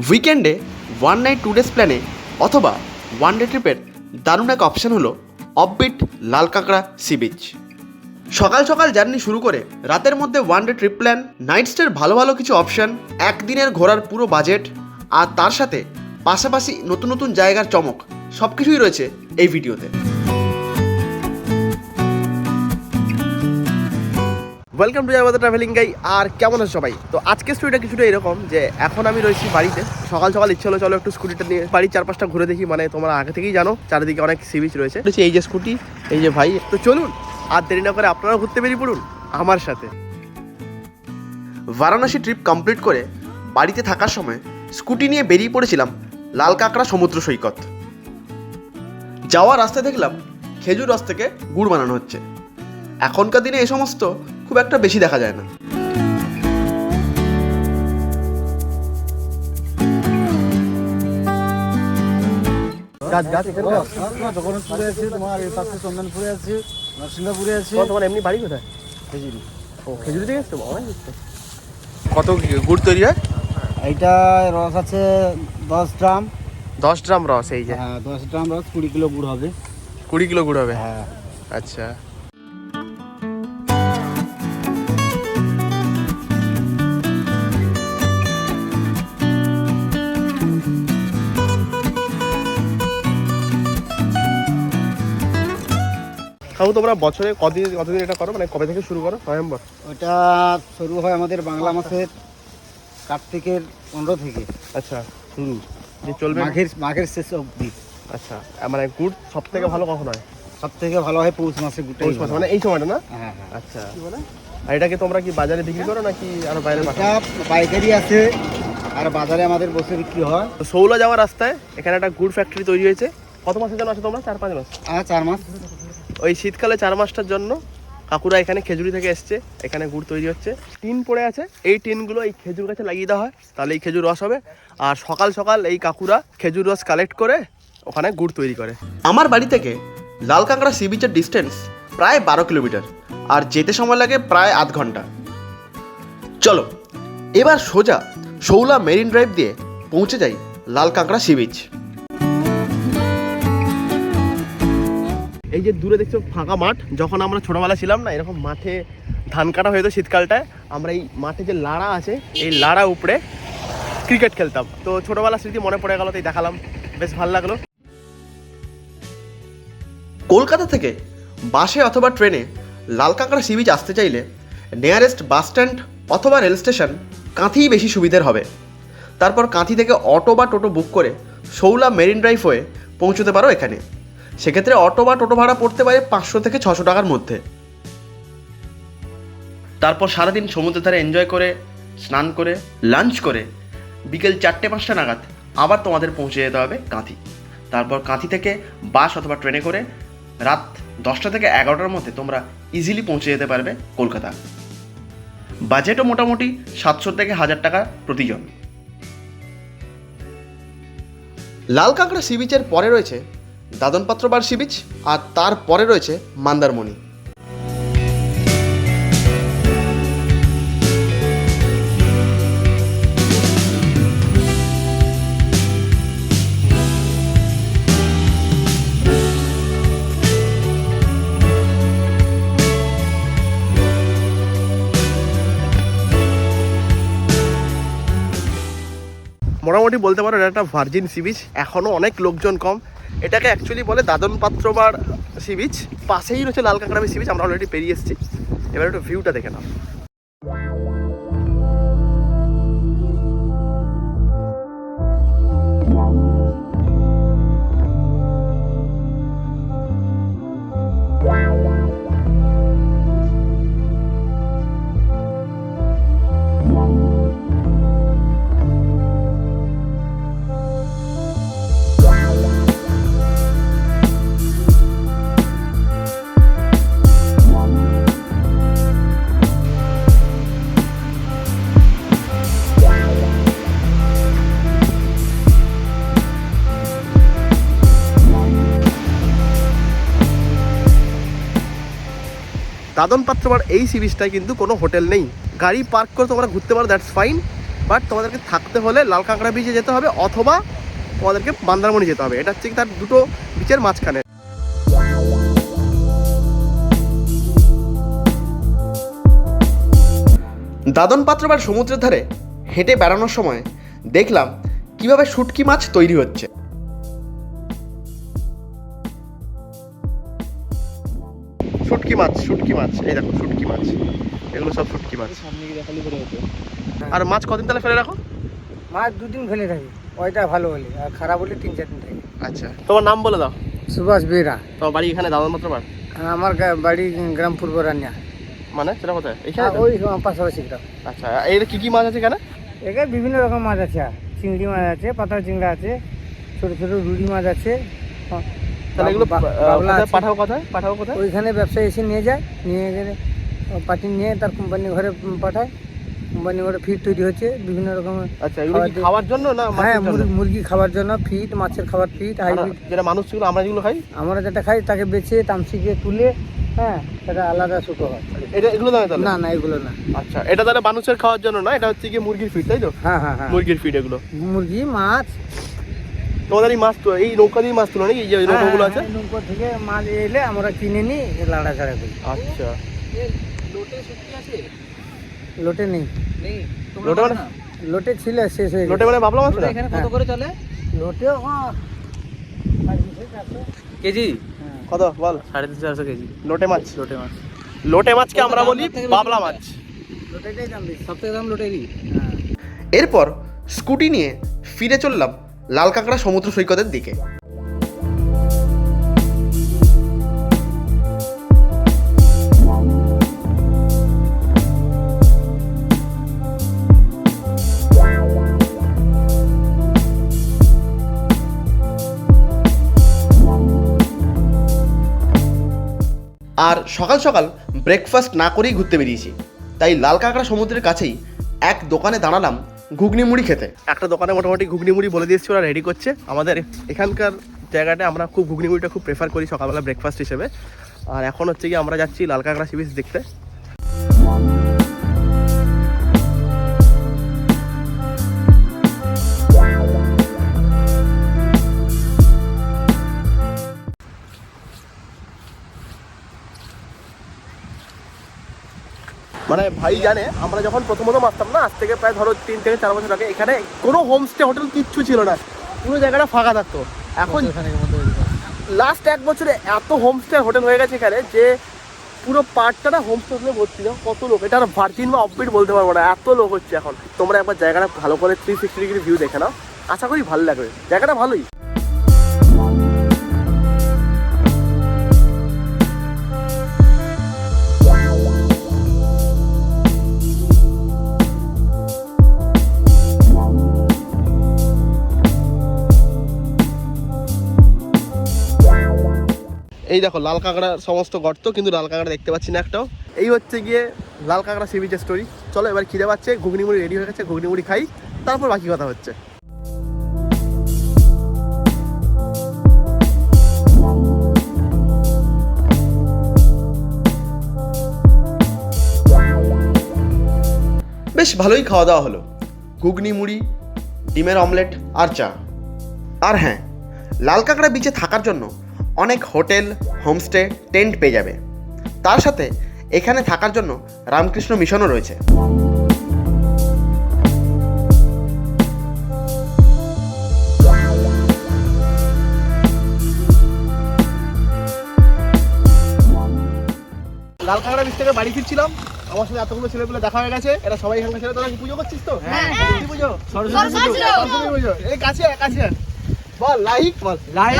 উইকেন্ডে one night two days প্ল্যানে অথবা ওয়ান ডে ট্রিপের দারুণ এক অপশান হলো অফবিট লাল কাঁকড়া সি বিচ সকাল সকাল জার্নি শুরু করে রাতের মধ্যে one day trip plan night স্টের ভালো ভালো কিছু অপশান একদিনের ঘোরার পুরো বাজেট আর তার সাথে পাশাপাশি নতুন নতুন জায়গার চমক সব কিছুই রয়েছে এই ভিডিওতে ওয়েলকাম টু জামাতা ট্রাভেলিং গাই আর কেমন আছে সবাই? তো আজকের স্টোরিটা কিছুটা এরকম যে এখন আমি রয়েছি বাড়িতে। সকাল সকাল ইচ্ছে হলো চলো একটু স্কুটিটা নিয়ে বাড়ির চারপাশটা ঘুরে দেখি। মানে তোমরা আগে থেকেই জানো, চারিদিকে অনেক সি বিচ রয়েছে এই যে স্কুটি এই যে ভাই। তো চলুন, আর দেরি না করে আপনারাও ঘুরতে বেরিয়ে পড়ুন আমার সাথে। বারাণসী ট্রিপ কমপ্লিট করে বাড়িতে থাকার সময় স্কুটি নিয়ে বেরিয়ে পড়েছিলাম লাল কাঁকড়া সমুদ্র সৈকত। যাওয়ার রাস্তায় দেখলাম খেজুর রস থেকে গুড় বানানো হচ্ছে। এখনকার দিনে এই সমস্ত খুব একটা বেশি দেখা যায় না। জগন্নাথপুরে আছে? তোমার এর পাশে চন্দনপুরে আছে নরসিংহপুরে আছে। তোমার এমনি বাড়ি কোথায়? খেজুরি ও খেজুরি থেকে এসছো? কত গুড় তৈরি হয়? এইটা রস আছে দশ ড্রাম দশ ড্রাম রস এই যে। হ্যাঁ দশ ড্রাম রস কুড়ি কিলো গুড় হবে। কুড়ি কিলো গুড় হবে? হ্যাঁ। আচ্ছা। কাকু তোমরা বছরে কদিন কতদিন এটা করো? মানে কবে থেকে শুরু করো? নভেম্বর। ওটা শুরু হয় আমাদের বাংলা মাসের কার্তিকের পনেরো থেকে। আচ্ছা। শুরু। যে চলবে? মাঘের মাঘের শেষ অবধি। আচ্ছা। মানে গুড় সব থেকে ভালো কখন হয়? সব থেকে ভালো হয় পৌষ মাসে গুটাই পৌষ মাসে, মানে এই সময়টা না? হ্যাঁ হ্যাঁ। আচ্ছা। আর এটাকে তোমরা কি বাজারে বিক্রি করো নাকি আরও বাইরে পাইকারি আছে আর বাজারে আমাদের বসে বিক্রি হয়। সৌলা যাওয়ার রাস্তায় এখানে একটা গুড় ফ্যাক্টরি তৈরি হয়েছে। কত মাসের জন্য আছে তোমরা? চার পাঁচ মাস। আর চার মাস। ওই শীতকালে চার মাসটার জন্য কাকুরা এখানে খেজুরি থেকে এসছে, এখানে গুড় তৈরি হচ্ছে। টিন পড়ে আছে, এই টিনগুলো এই খেজুর গাছে লাগিয়ে দেওয়া হয়, তাহলে এই খেজুর রস হবে। আর সকাল সকাল এই কাকুরা খেজুর রস কালেক্ট করে ওখানে গুড় তৈরি করে। আমার বাড়ি থেকে লাল কাঁকড়া সি বিচের ডিস্টেন্স প্রায় বারো কিলোমিটার, আর যেতে সময় লাগে প্রায় আধ ঘণ্টা। চলো, এবার সোজা শৌলা মেরিন ড্রাইভ দিয়ে পৌঁছে যাই লাল কাঁকড়া সি বিচ এই যে দূরে দেখছ ফাঁকা মাঠ, যখন আমরা ছোটবেলা ছিলাম না, এরকম মাঠে ধান কাটা হয়তো শীতকালটায়, আমরা এই মাঠে যে লাড়া আছে, এই লাড়া উপরে ক্রিকেট খেলতাম। তো ছোটবেলা স্মৃতি মনে পড়ে গেল, তাই দেখালাম। বেশ ভালো লাগল। কলকাতা থেকে বাসে অথবা ট্রেনে লাল কাঁকড়া সি বিচ আসতে চাইলে নিয়ারেস্ট বাস স্ট্যান্ড অথবা রেল স্টেশন কাঁথিই বেশি সুবিধের হবে। তারপর কাঁথি থেকে অটো বা টোটো বুক করে শৌলা মেরিন ড্রাইভ হয়ে পৌঁছতে পারো এখানে। সেক্ষেত্রে অটো বা টোটো ভাড়া পড়তে পারে পাঁচশো থেকে ছশো টাকার মধ্যে। তারপর সারাদিন সমুদ্রের ধারে এনজয় করে, স্নান করে লাঞ্চ করে, বিকেল চারটে পাঁচটা নাগাদ আবার তোমাদের পৌঁছে যেতে হবে কাঁথি। তারপর কাঁথি থেকে বাস অথবা ট্রেনে করে রাত দশটা থেকে এগারোটার মধ্যে তোমরা ইজিলি পৌঁছে যেতে পারবে কলকাতা। বাজেটও মোটামুটি সাতশো থেকে হাজার টাকা প্রতিজন। লাল কাঁকড়া সি বিচের পরে রয়েছে দাদন পাত্র বিচ আর তারপরে রয়েছে মান্দারমণি। মোটামুটি বলতে পারো এটা একটা ভার্জিন সি বিচ এখনও অনেক লোকজন কম। এটাকে অ্যাকচুয়ালি বলে দাদন পাত্রবার সি বিচ পাশেই রয়েছে লাল কাঁকড়ামি সি বিচ আমরা অলরেডি পেরিয়ে এসেছি। এবার একটু ভিউটা দেখে নাও। দাদন পাত্রবার এই সি বিচটায় কিন্তু কোনো হোটেল নেই। গাড়ি পার্ক করে তোমরা ঘুরতে পারো দ্যাটস ফাইন বাট তোমাদেরকে থাকতে হলে লাল কাঁকড়া বিচে যেতে হবে, অথবা তোমাদেরকে বান্দারমণি যেতে হবে। এটা হচ্ছে তার দুটো বিচের মাঝখানে। দাদন পাত্রবার সমুদ্রের ধারে হেঁটে বেড়ানোর সময় দেখলাম কীভাবে শুটকি মাছ তৈরি হচ্ছে। শুটকি মাছ শুটকি মাছ। এই দেখো শুটকি মাছ। এগুলো সব শুটকি মাছ। আর মাছ কদিন তাহলে ফেলে রাখো? মাছ দুদিন ফেলে থাকি। ওইটা ভালো হলে আর খারাপ হলে তিন চার দিন থাকে। আচ্ছা। তোমার নাম বলে দাও। সুভাষ বেরা। তোমার বাড়ি এখানে দাদন মাত্র বার আমার বাড়ি গ্রাম পূর্ব রানিয়া। মানে সেটা কোথায়? এখানে তো? ওই পাশাপাশি গ্রাম। আচ্ছা এর কি কি মাছ আছে এখানে? এখানে বিভিন্ন রকম মাছ আছে। চিংড়ি মাছ আছে পাতা চিংড়া আছে ছোট ছোট রুড়ি মাছ আছে। তাহলে এগুলো। পাঠাও কোথায়? পাঠাও কোথায়? ওইখানে ব্যবসায়ী এসে নিয়ে যায় নিয়ে গেলে পার্টি নিয়ে তার কোম্পানি ঘরে পাঠায়। কোম্পানি ঘরে ফিড তৈরি হচ্ছে বিভিন্ন রকমের আচ্ছা এগুলো খাওয়ার জন্য না হ্যাঁ মুরগি- খাওয়ার জন্য ফিড মাছের খাবার ফিড হাইব্রিড যেটা মানুষ যেগুলো আমরা যেগুলো খাই? আমরা যেটা খাই তাকে বেছে তামসিকে তুলে হ্যাঁ সেটা আলাদা শুকো হয়। এটা এগুলো তাহলে? না না এগুলো না। আচ্ছা এটা তাহলে মানুষের খাওয়ার জন্য না? এটা হচ্ছে কি মুরগির ফিড তাই তো? হ্যাঁ হ্যাঁ হ্যাঁ। মুরগির ফিড এগুলো। মুরগি মাছ তোমাদের এই মাছ তো এই নৌকা দিয়ে মাছ তুলো নাকি? এই যে নৌকাগুলো আছে? হ্যাঁ, হ্যাঁ, থেকে মাছ এলে আমরা কিনে নিই লাড়া ছাড়া করি। আচ্ছা। লোটে নেই। লোটে মানে লোটে ছিল শেষ হয়ে লোটে মানে ভাবলাম আছে না কত করে চলে? হ্যাঁ কেজি? হ্যাঁ। কত? বল। সাড়ে তিনশো চারশো কেজি। লোটে মাছ? লোটে মাছ। লোটে মাছকে আমরা বলি বাবলা মাছ। লোটেটাই দাম বেশি। সব থেকে দাম লোটেরই? হ্যাঁ। এরপর স্কুটি নিয়ে ফিরে চললাম লাল কাঁকড়া সমুদ্র সৈকতের দিকে। আর সকাল সকাল ব্রেকফাস্ট না করেই ঘুরতে বেরিয়েছি। তাই লাল কাঁকড়া সমুদ্রের কাছেই এক দোকানে দাঁড়ালাম ঘুগনি মুড়ি খেতে। একটা দোকানে মোটামুটি ঘুগনি মুড়ি বলে দিয়েছি, ওরা রেডি করছে। আমাদের এখানকার জায়গাটা আমরা খুব ঘুগনি মুড়িটা খুব প্রেফার করি সকালবেলা ব্রেকফাস্ট হিসেবে। আর এখন হচ্ছে কি আমরা যাচ্ছি লাল কাঁকড়া সি বিচ দেখতে। মানে ভাই জানে, আমরা যখন প্রথমত আসতাম না, আজ থেকে প্রায় ধরো তিন থেকে চার বছর আগে, এখানে কোনো হোমস্টে হোটেল কিচ্ছু ছিল না। পুরো জায়গাটা ফাঁকা থাকতো। এখন লাস্ট এক বছরে এত হোমস্টে হোটেল হয়ে গেছে এখানে যে পুরো পার্টটা না হোমস্টে হোটেলে ভর্তি কত লোক, এটা আর ভার্জিন বা অফবিট বলতে পারব না, এত লোক হচ্ছে এখন। তোমরা একবার জায়গাটা ভালো করে থ্রি সিক্সটি ডিগ্রি ভিউ দেখে নাও, আশা করি ভালো লাগবে। জায়গাটা ভালোই। এই দেখো, লাল কাঁকড়ার সমস্ত গর্ত, কিন্তু লাল কাঁকড়া দেখতে পাচ্ছি না একটাও। এই হচ্ছে গিয়ে লাল কাঁকড়া সি বিচের স্টোরি চলো, এবার খিদে পাচ্ছে ঘুগনি মুড়ি রেডি হয়ে গেছে ঘুগনি মুড়ি খাই, তারপর বাকি কথা হচ্ছে। বেশ, ভালোই খাওয়া দাওয়া হলো। ঘুগনি মুড়ি ডিমের অমলেট আর চা। আর হ্যাঁ লাল কাঁকড়া বিচে থাকার জন্য অনেক হোটেল হোমস্টে টেন্ট পেয়ে যাবে। তার সাথে এখানে থাকার জন্য রামকৃষ্ণ মিশনও রয়েছে। লাল কাঁকড়া বিচ থেকে বাড়ি ফিরছিলাম। আমার সাথে এতগুলো ছেলেগুলো দেখা হয়ে গেছে। এরা সবাই এখানকার ছেলে তোরা কি পুজো করছিস তো? হ্যাঁ। পুজো। সরস্বতী পুজো। সরস্বতী পুজো। এই কাছে কাছে বল লাইক বল। লাইক।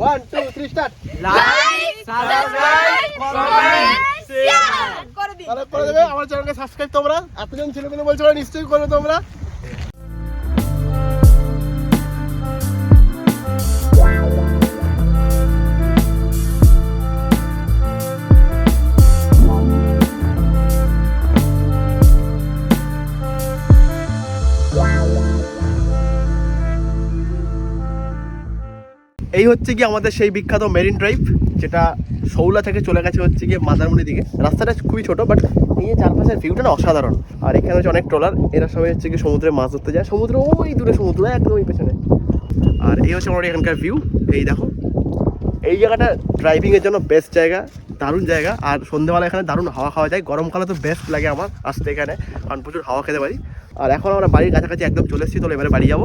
ওয়ান টু থ্রি করে দেবে আমার চ্যানেলকে সাবস্ক্রাইব তোমরা এতজন ছেলেমেয়ে বলছো নিশ্চয়ই করবে তোমরা এই হচ্ছে কি আমাদের সেই বিখ্যাত মেরিন ড্রাইভ, যেটা শৌলা থেকে চলে গেছে হচ্ছে গিয়ে মাদারমণি দিকে। রাস্তাটা খুবই ছোট বাট এই যে চারপাশের ভিউটা না অসাধারণ। আর এখানে হচ্ছে অনেক ট্রলার, এরা সবাই হচ্ছে কি সমুদ্রে মাছ ধরতে যায়। সমুদ্র ওই দূরে সমুদ্র, একদম ওই পেছনে। আর এই হচ্ছে আমার এখানকার ভিউ এই দেখো। এই জায়গাটা ড্রাইভিংয়ের জন্য বেস্ট জায়গা, দারুণ জায়গা। আর সন্ধ্যেবেলা এখানে দারুণ হাওয়া খাওয়া যায়। গরমকালে তো বেস্ট লাগে আমার, আসতে এখানে, কারণ প্রচুর হাওয়া খেতে পারি। আর এখন আমরা বাড়ির কাছাকাছি একদম চলে এসেছি তো এবারে বাড়ি যাব।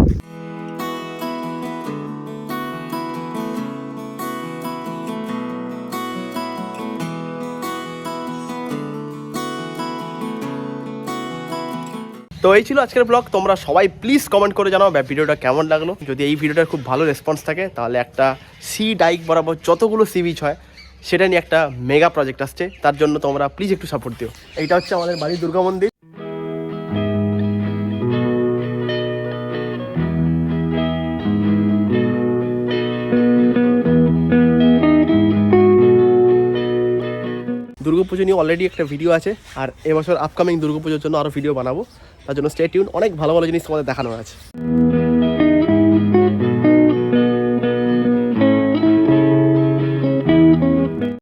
তো এই ছিল আজকের ব্লগ তোমরা সবাই প্লিজ কমেন্ট করে জানাও ভিডিওটা কেমন লাগল। যদি এই ভিডিওটার খুব ভালো রেসপন্স থাকে, তাহলে একটা সি ডাইক বরাবর যতগুলো সি বিচ হয়, সেটা নিয়ে একটা মেগা প্রজেক্ট আসছে। তার জন্য তোমরা প্লিজ একটু সাপোর্ট দিও। এইটা হচ্ছে আমাদের বাড়ির দুর্গা মন্দির। দুর্গাপুজো নিয়ে অলরেডি একটা ভিডিও আছে। আর এবছর আপকামিং দুর্গাপুজোর জন্য আরও ভিডিও বানাবো। তার জন্য স্টেট টিউন অনেক ভালো ভালো জিনিস তোমাদের দেখানো আছে।